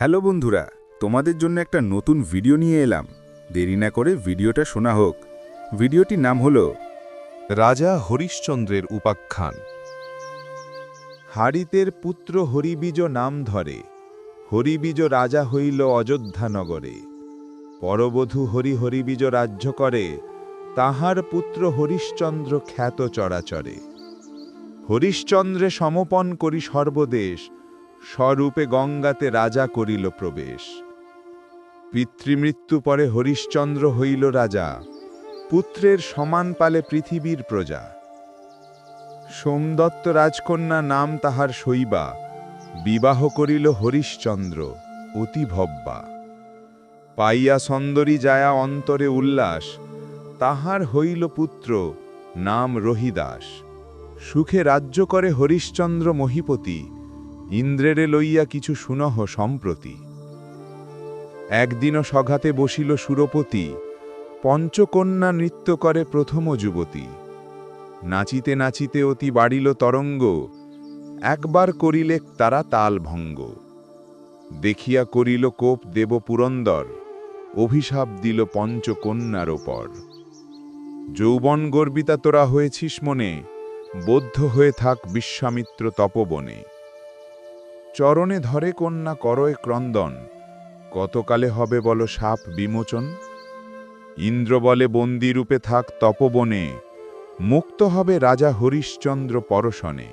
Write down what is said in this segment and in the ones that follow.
Hello বন্ধুরা, তোমাদের জন্য একটা নতুন ভিডিও নিয়ে এলাম। দেরি না করে ভিডিওটা শোনা হোক। ভিডিওটির নাম হলো, রাজা হরিশ্চন্দ্রের উপাখ্যান। হারিতের পুত্র হরিবীজ নাম ধরে, হরিবীজ রাজা হইল অযোধ্যা নগরে। পরবধূ হরি হরিবীজ রাজ্য করে, তাহার পুত্র হরিশ্চন্দ্র খ্যাত চরাচরে। হরিশ্চন্দ্রে সমপন করি সর্বদেশ স্বরূপে গঙ্গাতে রাজা করিল প্রবেশ। পিতৃমৃত্যু পরে হরিশ্চন্দ্র হইল রাজা, পুত্রের সমান পালে পৃথিবীর প্রজা। সোমদত্ত রাজকন্যা নাম তাহার শৈবা, বিবাহ করিল হরিশ্চন্দ্র, অতি ভব্বা। পাইয়া সুন্দরী যায়া অন্তরে উল্লাস, তাহার হইল পুত্র, নাম রহিদাস। সুখে রাজ্য করে হরিশ্চন্দ্র মহিপতি ইন্দ্রেরে লইয়া কিছু সুনহ সম্প্রতি। একদিনও সঘাতে বসিল সুরপতি, পঞ্চকন্যা নৃত্য করে প্রথম যুবতী। নাচিতে নাচিতে অতি বাড়িল তরঙ্গ, একবার করিলে তারা তাল ভঙ্গ। দেখিয়া করিল কোপ দেব পুরন্দর, অভিশাপ দিল পঞ্চকন্যার ওপর। যৌবন গর্বিতা তোরা হয়েছিস মনে, বদ্ধ হয়ে থাক বিশ্বামিত্র তপবনে। চরণে ধরে কন্যা করয় ক্রন্দন, কতকালে হবে বল সাপ বিমোচন? ইন্দ্র বলে বন্দিরূপে থাক তপবনে, মুক্ত হবে রাজা হরিশ্চন্দ্র পরশনে।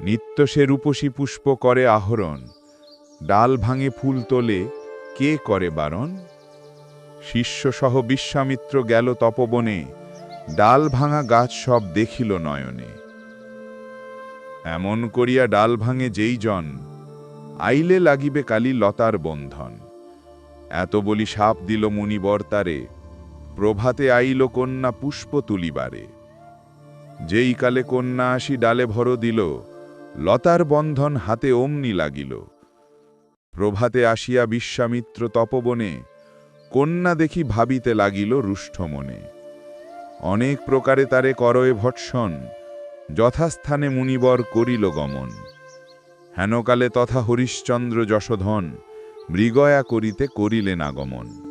নিত্য সে রূপসী পুষ্প করে আহরণ, ডাল ভাঙে ফুল তোলে, কে করে বারণ? শিষ্যসহ বিশ্বামিত্র গেল তপবনে, ডাল ভাঙা গাছ সব দেখিল নয়নে। এমন করিয়া ডাল ভাঙে যেই জন, আইলে লাগিবে কালি লতার বন্ধন। এত বলি সাপ দিল মুনিবর তারে, প্রভাতে আইল কন্যা পুষ্প তুলিবারে। যেই কালে কন্যা আসি ডালে ভর দিল, লতার বন্ধন হাতে অমনি লাগিল। প্রভাতে আসিয়া বিশ্বামিত্র তপবনে, কন্যা দেখি ভাবিতে লাগিল রুষ্ঠ মনে। অনেক প্রকারে তারে করয়ে ভৎসন যথাস্থানে মুনিবর করিল গমন। হেনকালে তথা হরিশ্চন্দ্র যশোধন মৃগয়া করিতে করিলেন আগমন